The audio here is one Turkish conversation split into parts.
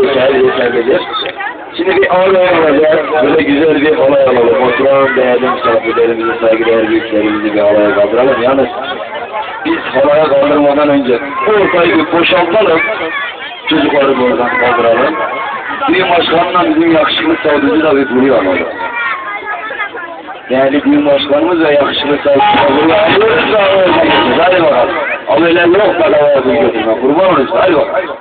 olay olacak. Böyle güzel bir olay alalım. Oturan değerli misafirlerimizi, saygıdeğer büyüklerimizi bir halaya kaldıralım. Yalnız biz halaya kaldırmadan önce ortayı bir boşaltalım. Çocukları buradan kaldıralım. Düğün başkanına bizim yakışıklı savcıcı da bir buraya alalım. Değerli düğün başkanımız ve yakışıklı alıyoruz. Hadi bakalım. Ama öyle yok da lavaya bir götürme. Kurban olayım. Hadi bakalım.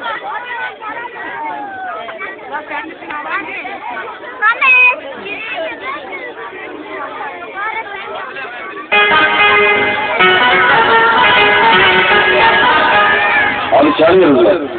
Abi çağırıyoruz ben.